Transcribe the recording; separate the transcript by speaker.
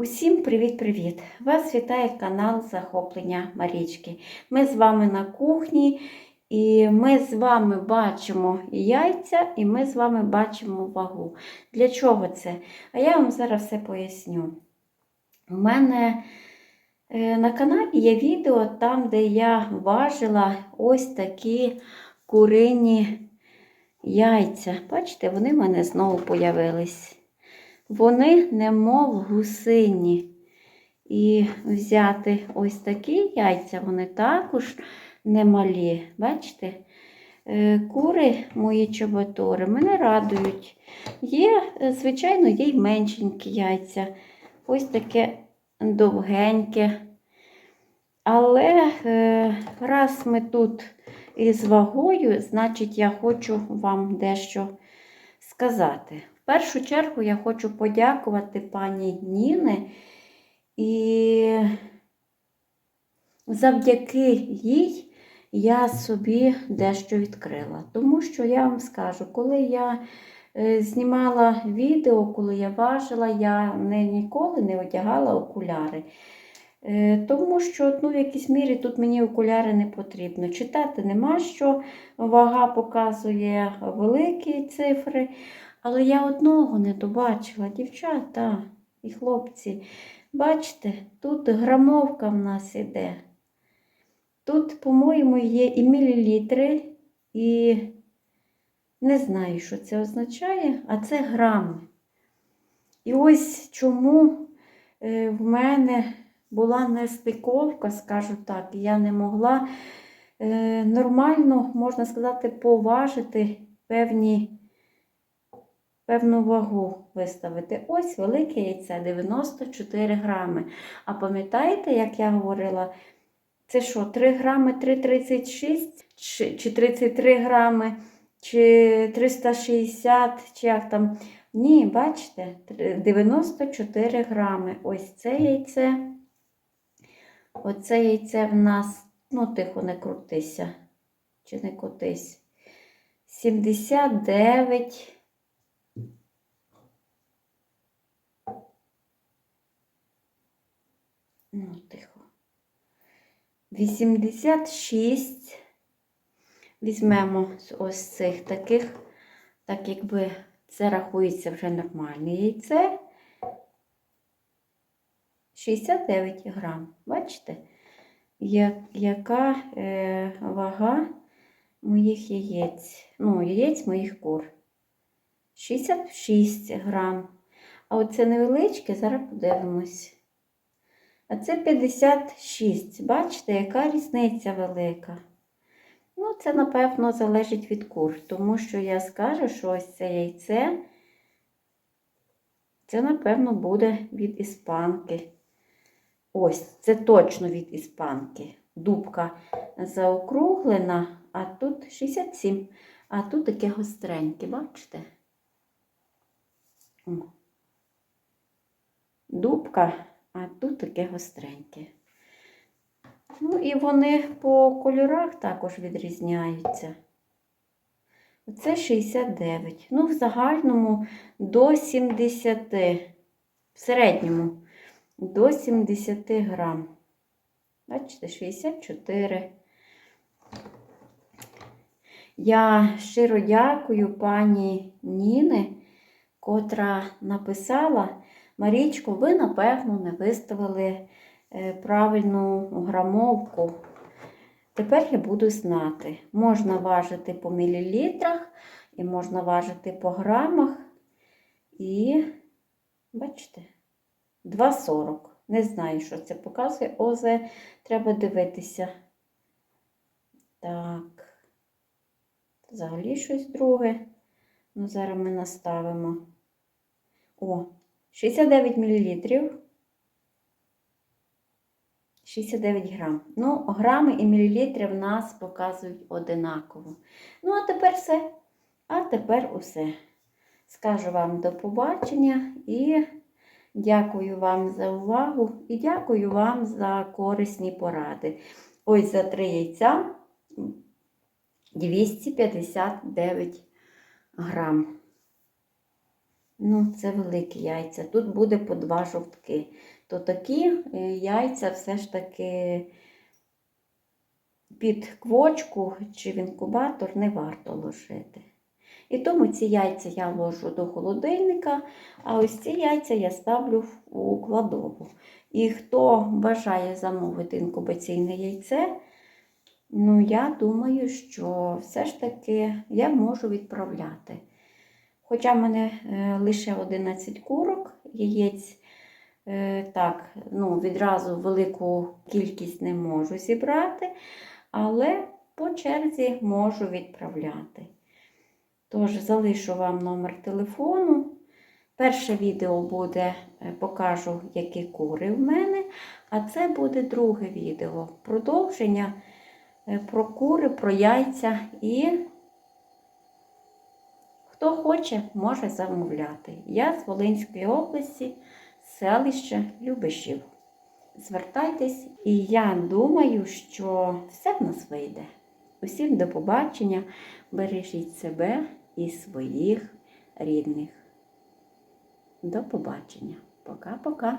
Speaker 1: Усім привіт-привіт! Вас вітає канал Захоплення Марічки. Ми з вами на кухні, і ми з вами бачимо яйця, і ми з вами бачимо вагу. Для чого це? А я вам зараз все поясню. У мене е, на каналі є відео там, де я важила ось такі курині яйця. Бачите, вони в мене знову появились. Вони немов гусині. І взяти ось такі яйця, вони також немалі. Бачите? Е, Кури мої чоботори мене радують. Є, е, звичайно, є й меншенькі яйця. Ось таке довгеньке. Але е, раз ми тут із вагою, значить, я хочу вам дещо сказати. Першу чергу я хочу подякувати пані Ніни і завдяки їй я собі дещо відкрила. Тому що я вам скажу, коли я е, знімала відео, коли я важила, я не, ніколи не одягала окуляри. Е, Тому що ну, в якійсь мірі тут мені окуляри не потрібно. Читати нема що, вага показує великі цифри. Але я одного не добачила, дівчата і хлопці. Бачите, тут грамовка в нас іде. Тут, по-моєму, є і мілілітри, і не знаю, що це означає, а це грами. І ось чому е, в мене була нестиковка, скажу так, я не могла е, нормально, можна сказати, поважити певні певну вагу виставити. Ось велике яйце 94 грами. А пам'ятаєте, як я говорила, це що, 3 грами 3,36 чи, чи 33 грами, чи 360, чи як там. Ні, бачите, 94 грами. Ось це яйце. Оце яйце в нас, ну, тихо, не крутися, чи не котись. 79. Ну, тихо. 86. Візьмемо з ось цих таких, так якби це рахується вже нормальне яйце. 69 грам. Бачите, Я, яка е, вага моїх яєць, ну, яєць моїх кур. 66 грам. А оце невеличке, зараз подивимось. А це 56. Бачите, яка різниця велика. Ну, це, напевно, залежить від кур, тому що я скажу, що ось це яйце, це, напевно, буде від іспанки. Ось, це точно від іспанки. Дубка заокруглена, а тут 67, а тут таке гостреньке, бачите? Дубка а тут таке гостреньке. Ну, і вони по кольорах також відрізняються. Оце 69. Ну, в загальному до 70, в середньому до 70 грам. Бачите, 64. Я щиро дякую пані Ніни, котра написала. Марічко, ви, напевно, не виставили е, правильну грамовку. Тепер я буду знати. Можна важити по мілілітрах, і можна важити по грамах. І, бачите, 2,40. Не знаю, що це показує. Озе треба дивитися. Так, взагалі щось друге. Ну, зараз ми наставимо. О, 69 мл. 69 грам. Ну, грами і мілілітри в нас показують одинаково. Ну, а тепер все. А тепер усе. Скажу вам до побачення і дякую вам за увагу і дякую вам за корисні поради. Ось за три яйця 259 грам. Ну, це великі яйця. Тут буде по два жовтки. То такі е, яйця все ж таки під квочку чи в інкубатор не варто ложити. І тому ці яйця я ложу до холодильника, а ось ці яйця я ставлю у кладову. І хто бажає замовити інкубаційне яйце, ну я думаю, що все ж таки я можу відправляти. Хоча в мене е, лише 11 курок, яєць, е, так, ну, відразу велику кількість не можу зібрати, але по черзі можу відправляти. Тож залишу вам номер телефону. Перше відео буде, е, покажу, які кури в мене, а це буде друге відео. Продовження про кури, про яйця і хто хоче, може замовляти. Я з Волинської області, селище Любишів. Звертайтесь, і я думаю, що все в нас вийде. Усім до побачення, бережіть себе і своїх рідних. До побачення. Пока-пока.